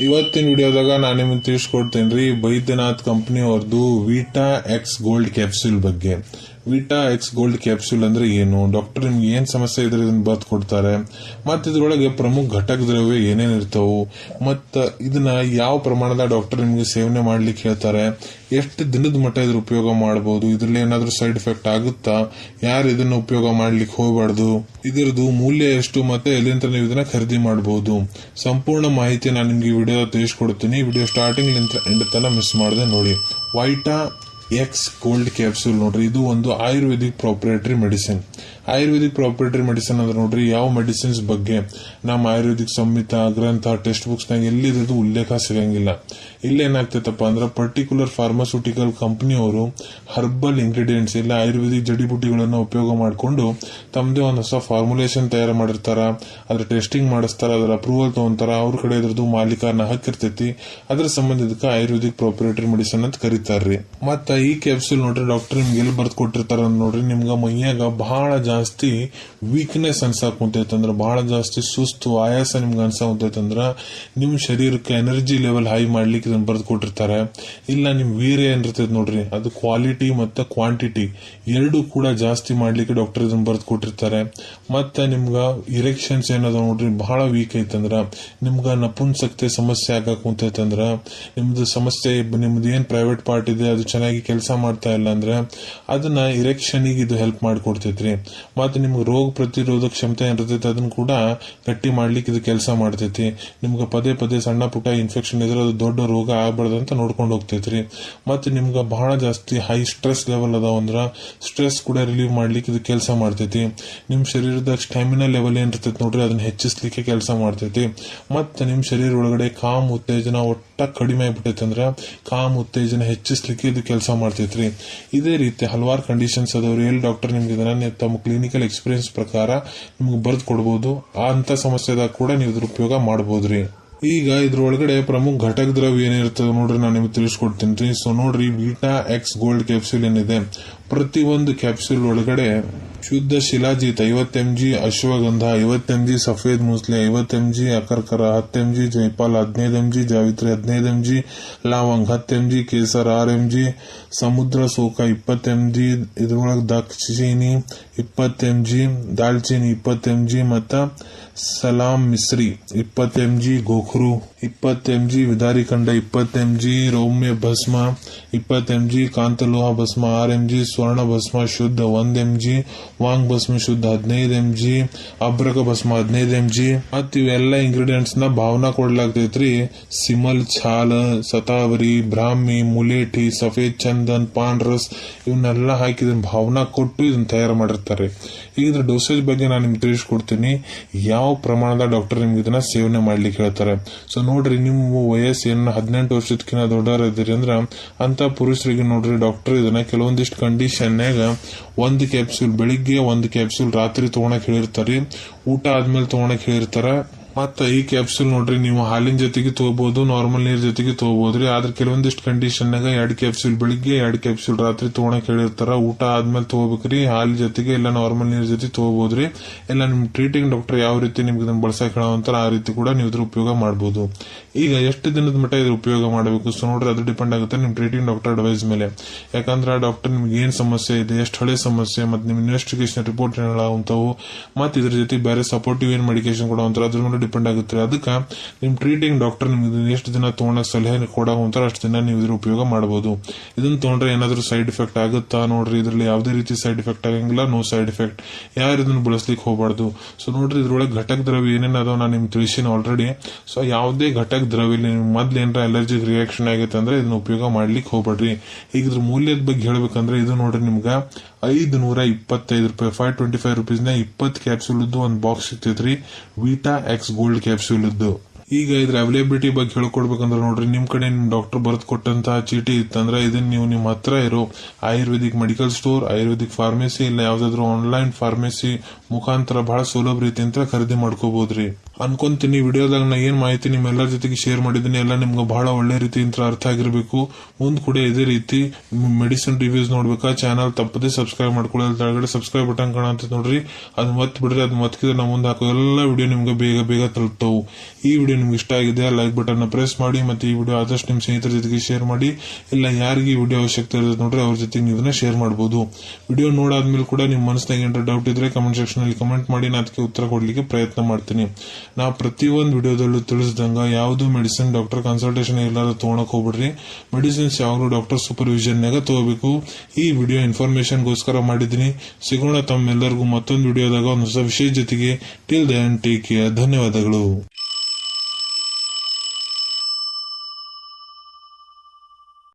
ಇವತ್ತಿನ ವಿಡಿಯೋದಾಗ ನಾನು ನಿಮಗೆ ತಿಳಿಸ್ಕೊಡ್ತೇನೆ ರೀ ಬೈದ್ಯನಾಥ್ ಕಂಪ್ನಿ ಅವ್ರದ್ದು ವೀಟಾ ಎಕ್ಸ್ ಗೋಲ್ಡ್ ಕ್ಯಾಪ್ಸೂಲ್ ಬಗ್ಗೆ. ವಿಟಾ ಎಕ್ಸ್ ಗೋಲ್ಡ್ ಕ್ಯಾಪ್ಸ್ಯೂಲ್ ಅಂದ್ರೆ ಏನು? ಡಾಕ್ಟರ್ ನಿಮ್ಗೆ ಏನ್ ಸಮಸ್ಯೆ ಇದ್ರೆ ಇದನ್ನ ಬರ್ದು ಕೊಡ್ತಾರೆ? ಮತ್ತೆ ಇದ್ರೊಳಗೆ ಪ್ರಮುಖ ಘಟಕ ದ್ರವ್ಯ ಏನೇನು ಇರ್ತಾವು? ಮತ್ತ ಇದನ್ನ ಯಾವ ಪ್ರಮಾಣದ ಡಾಕ್ಟರ್ ನಿಮ್ಗೆ ಸೇವನೆ ಮಾಡ್ಲಿಕ್ಕೆ ಹೇಳ್ತಾರೆ? ಎಷ್ಟು ದಿನದ ಮಟ್ಟ ಇದ್ರ ಉಪಯೋಗ ಮಾಡಬಹುದು ಇದ್ರಲ್ಲಿ ಏನಾದ್ರೂ ಸೈಡ್ ಎಫೆಕ್ಟ್ ಆಗುತ್ತಾ? ಯಾರು ಇದನ್ನ ಉಪಯೋಗ ಮಾಡ್ಲಿಕ್ಕೆ ಹೋಗಬಾರ್ದು? ಇದರದು ಮೂಲ್ಯ ಎಷ್ಟು ಮತ್ತೆ ಎಲ್ಲಿಂದ ನೀವು ಇದನ್ನ ಖರೀದಿ ಮಾಡಬಹುದು ಸಂಪೂರ್ಣ ಮಾಹಿತಿ ನಾನು ನಿಮ್ಗೆ ವಿಡಿಯೋ ತಿಳಿಸ್ಕೊಡ್ತೀನಿ. ವಿಡಿಯೋ ಸ್ಟಾರ್ಟಿಂಗ್ ಎಂಡ್ ತನ ಮಿಸ್ ಮಾಡದೆ ನೋಡಿ. ವೈಟಾ ಎಕ್ಸ್ ಕೋಲ್ಡ್ ಕ್ಯಾಪ್ಸೂಲ್ ನೋಡ್ರಿ ಇದು ಒಂದು Ayurvedic proprietary medicine Ayurvedic proprietary medicine ಅಂದ್ರೆ ನೋಡ್ರಿ, ಯಾವ ಮೆಡಿಸಿನ್ಸ್ ಬಗ್ಗೆ ನಮ್ಮ ಆಯುರ್ವೇದಿಕ್ ಸಂಹಿತ, ಗ್ರಂಥ ಟೆಕ್ಸ್ಟ್ ಬುಕ್ಸ್ ನಾಗ ಎಲ್ಲಿ ಇದ್ರದ್ದು ಉಲ್ಲೇಖ ಸಿಗಂಗಿಲ್ಲ. ಇಲ್ಲಿ ಏನಾಗ್ತೈತಪ್ಪ ಅಂದ್ರೆ ಪರ್ಟಿಕ್ಯುಲರ್ ಫಾರ್ಮಾಸ್ಯೂಟಿಕಲ್ ಕಂಪನಿಯವರು ಹರ್ಬಲ್ ಇಂಗ್ರೀಡಿಯೆಂಟ್ಸ್ ಇಲ್ಲ ಆಯುರ್ವೇದಿಕ್ ಜಡಿಬುಟಿಗಳನ್ನು ಉಪಯೋಗ ಮಾಡಿಕೊಂಡು ತಮ್ಮದೇ ಒಂದು ಹೊಸ ಫಾರ್ಮುಲೇಷನ್ ತಯಾರು ಮಾಡಿರ್ತಾರ, ಅದ್ರ ಟೆಸ್ಟಿಂಗ್ ಮಾಡಿಸ್ತಾರ, ಅದರ ಅಪ್ರೂವಲ್ ತಗೊಂತಾರ, ಅವ್ರ ಕಡೆ ಇದ್ರದ್ದು ಮಾಲೀಕರನ್ನ ಹಾಕಿರ್ತೈತಿ ಅದ್ರ ಸಂಬಂಧ ಇದಕ್ಕೆ ಆಯುರ್ವೇದಿಕ್ ಪ್ರಾಪರೇಟರಿ ಮೆಡಿಸಿನ್ ಅಂತ ಕರೀತಾರ್ರಿ. ಮತ್ತ ಈ ಕ್ಯಾಪ್ಸೂಲ್ ನೋಡ್ರಿ ಡಾಕ್ಟರ್ ನಿಮ್ಗೆ ಎಲ್ಲಿ ಬರ್ದು ಕೊಟ್ಟಿರ್ತಾರ ನೋಡ್ರಿ, ನಿಮ್ಗ ಮೈಯಾಗ ಬಹಳ ಜಾಸ್ತಿ ವೀಕ್ನೆಸ್ ಅನ್ಸಾಕ್ ಕುಂತೈತಂದ್ರೆ ಬಹಳ ಜಾಸ್ತಿ ಸುಸ್ತು ಆಯಾಸ ನಿಮ್ಗೆ ಅನ್ಸಾಕ್ ನಿಮ್ಮ ನಿಮ್ ಶರೀರಕ್ಕೆ ಎನರ್ಜಿ ಲೆವೆಲ್ ಹೈ ಮಾಡ್ಲಿಕ್ಕೆ ಇದನ್ನು ಬರೆದು ಕೊಟ್ಟಿರ್ತಾರೆ ಇಲ್ಲ ನಿಮ್ಮ ವೀರ್ಯ ಏನಿರ್ತೈತೆ ನೋಡ್ರಿ, ಅದು ಕ್ವಾಲಿಟಿ ಮತ್ತೆ ಕ್ವಾಂಟಿಟಿ ಎರಡೂ ಕೂಡ ಜಾಸ್ತಿ ಮಾಡ್ಲಿಕ್ಕೆ ಡಾಕ್ಟರ್ ಇದನ್ನು ಬರೆದು ಕೊಟ್ಟಿರ್ತಾರೆ ಮತ್ತೆ ನಿಮ್ಗೆ ಇರೆಕ್ಷನ್ಸ್ ಏನದ ನೋಡ್ರಿ ಬಹಳ ವೀಕ್ ಐತಂದ್ರೆ ನಿಮ್ಗೆ ನಪುಂಸಕ್ತಿ ಸಮಸ್ಯೆ ಆಗಕ್ ಕುಂತೈತಂದ್ರೆ ನಿಮ್ದು ಸಮಸ್ಯೆ, ನಿಮ್ದು ಏನು ಪ್ರೈವೇಟ್ ಪಾರ್ಟ್ ಇದೆ, ಅದು ಚೆನ್ನಾಗಿ ಕೆಲಸ ಮಾಡ್ತಾ ಇಲ್ಲ ಅಂದ್ರೆ ಅದನ್ನ ಇರೆಕ್ಷನಿಗೆ ಇದು ಹೆಲ್ಪ್ ಮಾಡಿಕೊಡ್ತೈತ್ರಿ. ಮತ್ತೆ ನಿಮ್ಗೆ ರೋಗ ಪ್ರತಿರೋಧಕ ಕ್ಷಮತೆ ಏನಿರ್ತೈತೆ ಅದನ್ನ ಕೂಡ ಗಟ್ಟಿ ಮಾಡ್ಲಿಕ್ಕೆ ಇದು ಕೆಲಸ ಮಾಡ್ತೈತಿ. ನಿಮ್ಗೆ ಪದೇ ಪದೇ ಸಣ್ಣ ಪುಟ್ಟ ಇನ್ಫೆಕ್ಷನ್ ಇದ್ರೆ ಅದು ದೊಡ್ಡ ರೋಗ ಆಗ್ಬಾರ್ದಂತ ನೋಡ್ಕೊಂಡು ಹೋಗ್ತೈತ್ರಿ. ಮತ್ತು ನಿಮ್ಗೆ ಬಹಳ ಜಾಸ್ತಿ ಹೈ ಸ್ಟ್ರೆಸ್ ಲೆವೆಲ್ ಅದಾವ ಅಂದ್ರೆ ಸ್ಟ್ರೆಸ್ ಕೂಡ ರಿಲೀವ್ ಮಾಡ್ಲಿಕ್ಕೆ ಇದು ಕೆಲಸ ಮಾಡ್ತೈತಿ. ನಿಮ್ಮ ಶರೀರದ ಸ್ಟ್ಯಾಮಿನಾ ಲೆವೆಲ್ ಏನಿರ್ತೈತಿ ನೋಡ್ರಿ, ಅದನ್ನ ಹೆಚ್ಚಿಸ್ಲಿಕ್ಕೆ ಕೆಲಸ ಮಾಡ್ತೈತಿ. ಮತ್ತು ನಿಮ್ಮ ಶರೀರ ಒಳಗಡೆ ಕಾಮ್, ಉತ್ತೇಜನ, ಒಟ್ಟ ಕಡಿಮೆ ಆಗ್ಬಿಟ್ಟೈತೆ ಅಂದ್ರೆ ಕಾಮ್ ಉತ್ತೇಜನ ಹೆಚ್ಚಿಸ್ಲಿಕ್ಕೆ ಇದು ಕೆಲಸ ಮಾಡ್ತೈತ್ರಿ. ಇದೇ ರೀತಿ ಹಲವಾರು ಕಂಡೀಷನ್ಸ್ ಅದಾವ್ರಿ ಎಲ್ಲಿ ಡಾಕ್ಟರ್ ನಿಮ್ಗೆ ಇದನ್ನ ತಮ್ಮ ಕ್ಲಿನಿಕಲ್ ಎಕ್ಸ್ಪೀರಿಯನ್ಸ್ ಪ್ರಕಾರ ನಿಮ್ಗೆ ಬರೆದು ಕೊಡ್ಬೋದು. ಆ ಅಂತ ಸಮಸ್ಯೆದಾಗ ಕೂಡ ನೀವು ಇದ್ರ ಉಪಯೋಗ ಮಾಡಬಹುದ್ರಿ ಈಗ ಇದ್ರೊಳಗಡೆ ಪ್ರಮುಖ ಘಟಕ ದ್ರವ್ಯ ಏನಿರ್ತದೆ ನೋಡ್ರಿ ನಾನು ನಿಮ್ಗೆ ತಿಳಿಸ್ಕೊಡ್ತೀನಿ ರೀ ಸೊ ನೋಡ್ರಿ ಬೀಟಾ ಎಕ್ಸ್ ಗೋಲ್ಡ್ ಕ್ಯಾಪ್ಸೂಲ್ ಏನಿದೆ ಪ್ರತಿ ಒಂದು ಕ್ಯಾಪ್ಸೂಲ್ ಒಳಗಡೆ ಶುದ್ಧ ಶಿಲಾಜೀತ ಐವತ್ತು ಎಂ ಜಿ ಅಶ್ವಗಂಧ ಐವತ್ತು ಎಂ ಜಿ ಸಫೇದ್ ಮುಸ್ಲೆ ಐವತ್ತು ಎಂ ಜಿ ಅಕರ್ಕರ ಹತ್ತು ಎಂ ಜಿ ಜೈಪಾಲ್ ಹದಿನೈದು ಎಂ ಜಿ ಜಾವಿತ್ರಿ ಹದಿನೈದು ಎಂ ಜಿ ಲಾವಂಗ್ ಹತ್ತು ಎಂ ಜಿ ಕೇಸರ್ ಆರ್ ಎಂ ಜಿ ಸಮುದ್ರ ಸೋಕ ಇಪ್ಪತ್ತು ಎಂ ಜಿ ಇದ್ರೊಳಗೆ ದಕ್ಷಿಣಿ ಇಪ್ಪತ್ತು ಎಂ ಜಿ ದಾಲ್ಚೀನಿ ಇಪ್ಪತ್ತು ಎಂ ಜಿ ಮತ್ತ ಸಲಾಂ ಮಿಸ್ರಿ, ಇಪ್ಪತ್ತು ಎಂ ಜಿ ಗೋಖರು, ಇಪ್ಪತ್ತು ಎಂ ಜಿ ವಿದಾರಿಖಂಡ ಇಪ್ಪತ್ತು ಎಂ ಜಿ ರೌಮ್ಯ ಭಸ್ಮ, ಇಪ್ಪತ್ತು ಎಂ ಜಿ ಕಾಂತಲೋಹ ಭಸ್ಮ, ಆರ್ ಎಂ ಜಿ ಸ್ವರ್ಣ ಭಸ್ಮ ಶುದ್ಧ, ಒಂದ್ ಎಂ ಜಿ ವಾಂಗ್ ಭಸ್ಮ ಶುದ್ಧ, ಹದಿನೈದು ಎಂ ಜಿ ಅಬ್ರಕ ಭಸ್ಮ, ಹದಿನೈದು ಎಂ ಜಿ ಮತ್ ಇವೆಲ್ಲ ಇಂಗ್ರೀಡಿಯೆಂಟ್ಸ್ನ ಭಾವನಾ ಕೊಡ್ಲಾಗ್ತೈತ್ರಿ. ಸಿಮಲ್, ಛಾಲ, ಸತಾವರಿ, ಬ್ರಾಹ್ಮಿ, ಮುಲೇಠಿ, ಸಫೇದ್, ಚಂದನ್ ಪಾನ್ ರಸ್ ಇವನ್ನೆಲ್ಲ ಹಾಕಿ ಭಾವನಾ ಕೊಟ್ಟು ಇದನ್ನ ತಯಾರು ಮಾಡಿರ್ತಾರೆ. ಈಗ ಡೋಸೇಜ್ ಬಗ್ಗೆ ನಾನು ನಿಮ್ಗೆ ತಿಳಿಸ್ಕೊಡ್ತೀನಿ. ಯಾವ ಪ್ರಮಾಣದ ಡಾಕ್ಟರ್ ನಿಮ್ಗೆ ಇದನ್ನ ಸೇವನೆ ಮಾಡ್ಲಿಕ್ಕೆ ಹೇಳ್ತಾರೆ. ಸೊ ನೋಡ್ರಿ, ನಿಮ್ಮ ವಯಸ್ಸು ಏನು ಹದಿನೆಂಟು ವರ್ಷದಕ್ಕಿಂತ ದೊಡ್ಡವರ ಇದ್ದೀರಿ ಅಂದ್ರೆ ಅಂತ ಪುರುಷರಿಗೆ ನೋಡ್ರಿ, ಡಾಕ್ಟರ್ ಇದನ್ನ ಕೆಲವೊಂದಿಷ್ಟು ಕಂಡೀಷನ್ನಾಗ ಒಂದು ಕ್ಯಾಪ್ಸೂಲ್ ಬೆಳಿಗ್ಗೆ ಒಂದು ಕ್ಯಾಪ್ಸೂಲ್ ರಾತ್ರಿ ತಗೊಳಕ್ ಹೇಳಿರ್ತಾರೆ. ಊಟ ಆದ್ಮೇಲೆ ತಗೊಳಕ್ ಹೇಳಿರ್ತಾರ. ಮತ್ತ ಈ ಕ್ಯಾಪ್ಸೂಲ್ ನೋಡ್ರಿ, ನೀವು ಹಾಲಿನ ಜೊತೆಗೆ ತಗೋಬಹುದು ನಾರ್ಮಲ್ ನೀರ್ ಜೊತೆಗೆ ತಗೋಬಹುದ್ರಿ ಆದ್ರೆ ಕೆಲವೊಂದಿಷ್ಟು ಕಂಡೀಷನ್ ನಾಗ ಎರಡ್ ಕ್ಯಾಪ್ಸೂಲ್ ಬೆಳಿಗ್ಗೆ, ಎರಡು ಕ್ಯಾಪ್ಸೂಲ್ ರಾತ್ರಿ ತಗೋಣಕ್ ಹೇಳಿರ್ತಾರ. ಊಟ ಆದ್ಮೇಲೆ ತಗೋಬೇಕ್ರಿ. ಹಾಲಿನ ಜೊತೆಗೆ ಇಲ್ಲ ನಾರ್ಮಲ್ ನೀರ್ ಜೊತೆ ತಗೋಬಹುದ್ರಿ ಇಲ್ಲ ನಿಮ್ ಟ್ರೀಟಿಂಗ್ ಡಾಕ್ಟರ್ ಯಾವ ರೀತಿ ನಿಮ್ಗೆ ಇದನ್ನ ಬಳಸಕ್ ಹೇಳೋಂತಾರ ಆ ರೀತಿ ಕೂಡ ನೀವು ಇದ್ರ ಉಪಯೋಗ ಮಾಡಬಹುದು ಈಗ ಎಷ್ಟು ದಿನದ ಮಟ್ಟ ಇದ್ರ ಉಪಯೋಗ ಮಾಡಬೇಕು? ಸೊ ನೋಡ್ರಿ, ಅದು ಡಿಪೆಂಡ್ ಆಗುತ್ತೆ ನಿಮ್ ಟ್ರೀಟಿಂಗ್ ಡಾಕ್ಟರ್ ಅಡ್ವೈಸ್ ಮೇಲೆ. ಯಾಕಂದ್ರೆ ಆ ಡಾಕ್ಟರ್ ನಿಮ್ಗೆ ಏನ್ ಸಮಸ್ಯೆ ಇದೆ, ಎಷ್ಟು ಹಳೆ ಸಮಸ್ಯೆ, ಮತ್ತೆ ನಿಮ್ ಇನ್ವೆಸ್ಟಿಗೇಷನ್ ರಿಪೋರ್ಟ್ ಹೇಳುವಂತವು ಮತ್ತೆ ಇದ್ರ ಜೊತೆ ಬೇರೆ ಸಪೋರ್ಟಿವ್ ಏನ್ ಮೆಡಿಕೇಶನ್ ಕೊಡುವಂತಾರ ಅದ್ರ ಮೇಲೆ ಡಿಪೆಂಡ್ ಆಗುತ್ತೆ. ಅದಕ್ಕೆ ನಿಮ್ಮ ಟ್ರೀಟಿಂಗ್ ಡಾಕ್ಟರ್ ನಿಮ್ಗೆ ಎಷ್ಟು ದಿನ ತೊಗೊಳಕ್ಕೆ ಸಲಹೆ ಕೊಡುವಂತಾರ ಅಷ್ಟು ದಿನ ನೀವು ಇದ್ರ ಉಪಯೋಗ ಮಾಡಬಹುದು ಇದನ್ನ ತೊಗೊಂಡ್ರೆ ಏನಾದರೂ ಸೈಡ್ ಎಫೆಕ್ಟ್ ಆಗುತ್ತಾ ನೋಡ್ರಿ, ಇದ್ರಲ್ಲಿ ಯಾವುದೇ ರೀತಿ ಸೈಡ್ ಎಫೆಕ್ಟ್ ಆಗಂಗಿಲ್ಲ ನೋ ಸೈಡ್ ಎಫೆಕ್ಟ್ ಯಾರು ಇದನ್ನ ಬಳಸ್ಲಿಕ್ಕೆ ಹೋಗಬಾರ್ದು. ಸೊ ನೋಡ್ರಿ, ಇದ್ರೊಳಗೆ ಘಟಕ ದ್ರವ್ಯ ಏನೇನು ನಾನು ನಿಮ್ಗೆ ತಿಳಿಸಿನ ಆಲ್ರೆಡಿ ಸೊ ಯಾವುದೇ ಘಟಕ ದ್ರವ್ಯ ನಿಮ್ಗೆ ಮೊದ್ಲು ಏನಾರ ಅಲರ್ಜಿಕ್ ರಿಯಾಕ್ಷನ್ ಆಗೈತೆ ಅಂದ್ರೆ ಇದನ್ನ ಉಪಯೋಗ ಮಾಡ್ಲಿಕ್ಕೆ ಹೋಗ್ಬೇಡ್ರಿ ಈಗ ಇದ್ರ ಮೂಲ್ಯದ ಬಗ್ಗೆ ಹೇಳ್ಬೇಕಂದ್ರೆ ಇದು ನೋಡ್ರಿ ನಿಮ್ಗ ಐದು ನೂರ ಇಪ್ಪತ್ತೈದು ರೂಪಾಯಿ ಫೈವ್ ಟ್ವೆಂಟಿ ಫೈವ್ ರುಪೀಸ್ನ ಇಪ್ಪತ್ತು ಕ್ಯಾಪ್ಸೂಲ್ ಇದ್ದು ಒಂದು ಬಾಕ್ಸ್ ಸಿಗ್ತೈತ್ರಿ. ವಿಟಾ ಎಕ್ಸ್ ಗೋಲ್ಡ್ ಕ್ಯಾಪ್ಸೂಲ್ ಇದ್ದು ಈಗ ಇದ್ರ ಅವೈಲೇಬಿಲಿಟಿ ಬಗ್ಗೆ ಹೇಳ್ಕೊಡ್ಬೇಕಂದ್ರೆ ನೋಡ್ರಿ ನಿಮ್ಮ ಕಡೆ ನಿಮ್ಮ ಡಾಕ್ಟರ್ ಬರೆದು ಕೊಟ್ಟಂತಹ ಚೀಟಿ ಇತ್ತಂದ್ರೆ ಇದನ್ನ ನೀವು ನಿಮ್ಮ ಹತ್ರ ಇರೋ. Ayurvedic medical store ayurvedic pharmacy ಇಲ್ಲ, ಯಾವ್ದಾದ್ರು ಆನ್ಲೈನ್ ಫಾರ್ಮಸಿ ಮುಖಾಂತರ ಬಹಳ ಸುಲಭ ರೀತಿಯಿಂದ ಖರೀದಿ ಮಾಡ್ಕೋಬಹುದ್ರಿ ಅನ್ಕೊಂತೀನಿ, ವಿಡಿಯೋದಾಗ ನಾ ಏನು ಮಾಹಿತಿ ನಿಮ್ಮೆಲ್ಲರ ಜೊತೆಗೆ ಶೇರ್ ಮಾಡಿದ್ದೀನಿ, ಎಲ್ಲ ನಿಮ್ಗೆ ಬಹಳ ಒಳ್ಳೆ ರೀತಿಯಿಂದ ಅರ್ಥ ಆಗಿರಬೇಕು. ಮುಂದೆ ಕೂಡ ಇದೇ ರೀತಿ ಮೆಡಿಸಿನ್ ರಿವ್ಯೂಸ್ ನೋಡ್ಬೇಕಾ ಚಾನಲ್ ತಪ್ಪದೆ ಸಬ್ಸ್ಕ್ರೈಬ್ ಮಾಡ್ಕೊಳ್ಳಿ ಕೆಳಗಡೆ ಸಬ್ಸ್ಕ್ರೈಬ್ ಬಟನ್ ಕಾಣಂತ ನೋಡ್ರಿ. ಅದ್ ಮತ್ತೆ ಬಿಡ್ರಿ, ಅದ್ ಮತ್ಕಿದ್ರೆ ನಾವು ಮುಂದೆ ಹಾಕೋ ಎಲ್ಲ ವಿಡಿಯೋ ನಿಮ್ಗೆ ಬೇಗ ಬೇಗ ತಲುಪ್ತವು. ಈ ವಿಡಿಯೋ ನಿಮ್ಗೆ ಇಷ್ಟ ಆಗಿದೆ ಲೈಕ್ ಬಟನ್ ಪ್ರೆಸ್ ಮಾಡಿ, ಮತ್ತೆ ಈ ವಿಡಿಯೋ ಆದಷ್ಟು ನಿಮ್ಮ ಸ್ನೇಹಿತರ ಜೊತೆಗೆ ಶೇರ್ ಮಾಡಿ. ಇಲ್ಲ ಯಾರಿಗೆ ವಿಡಿಯೋ ಅವಶ್ಯಕತೆ ಇರೋದು ನೋಡ್ರಿ, ಅವ್ರ ಜೊತೆಗೆ ನೀವು ಶೇರ್ ಮಾಡಬಹುದು ವಿಡಿಯೋ ನೋಡಾದ್ಮೇಲೆ ಕೂಡ ನಿಮ್ಮ ಮನಸ್ಸಿನಾಗ ಏನಾರ ಡೌಟ್ ಇದ್ರೆ ಕಮೆಂಟ್ ಸೆಕ್ಷನ್ ಅಲ್ಲಿ ಕಮೆಂಟ್ ಮಾಡಿ ನಾನು ಅದಕ್ಕೆ ಉತ್ತರ ಕೊಡಲಿಕ್ಕೆ ಪ್ರಯತ್ನ ಮಾಡ್ತೀನಿ. ನಾ ಪ್ರತಿಯೊಂದು ವಿಡಿಯೋದಲ್ಲೂ ತಿಳಿಸ್ದಂಗ ಯಾವುದು ಮೆಡಿಸಿನ್ ಡಾಕ್ಟರ್ ಕನ್ಸಲ್ಟೇಷನ್ ಇಲ್ಲಾರ ತಗೊಳಕ್ ಹೋಗ್ಬಿಡ್ರಿ. ಮೆಡಿಸಿನ್ಸ್ ಯಾವಾಗಲೂ ಡಾಕ್ಟರ್ ಸೂಪರ್ವಿಷನ್ ನಾಗ ತಗೋಬೇಕು. ಈ ವಿಡಿಯೋ ಇನ್ಫಾರ್ಮೇಶನ್ ಗೋಸ್ಕರ ಮಾಡಿದ್ದೀನಿ. ಸಿಗೋಣ ತಮ್ಮೆಲ್ಲರಿಗೂ ಮತ್ತೊಂದು ವಿಡಿಯೋದಾಗ ಒಂದು ಹೊಸ ವಿಷಯ ಜೊತೆಗೆ. ಟಿಲ್ ದನ್ ಟೇಕ್ ಕೇರ್ ಧನ್ಯವಾದಗಳು.